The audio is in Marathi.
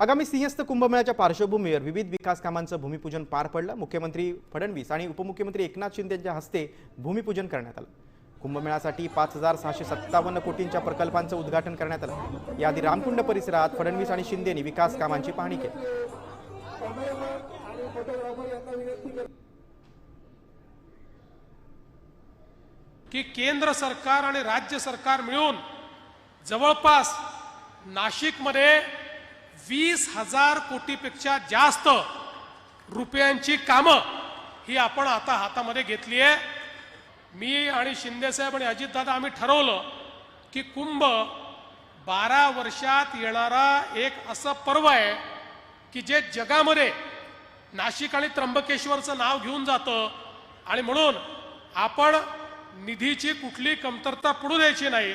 आगामी सिंहस्थ कुंभमेळ्याच्या पार्श्वभूमीवर विविध विकास कामांचं भूमिपूजन पार पडलं. मुख्यमंत्री फडणवीस आणि उपमुख्यमंत्री एकनाथ शिंदे यांच्या हस्ते भूमिपूजन करण्यात आलं. कुंभमेळ्यासाठी पाच हजार सहाशे सत्तावन्न कोटींच्या प्रकल्पांचं उद्घाटन करण्यात आलं. याआधी रामकुंड परिसरात फडणवीस आणि शिंदेनी विकास कामांची पाहणी केली. की केंद्र सरकार आणि राज्य सरकार मिळून जवळपास नाशिकमध्ये वीस हजार कोटीपेक्षा जास्त रुपयांची कामं ही आपण आता हातामध्ये घेतली आहे. मी आणि शिंदेसाहेब आणि अजितदादा आम्ही ठरवलं की कुंभ बारा वर्षात येणारा एक असं पर्व आहे की जे जगामध्ये नाशिक आणि त्र्यंबकेश्वरचं नाव घेऊन जातं आणि म्हणून आपण निधीची कुठली कमतरता पडू द्यायची नाही.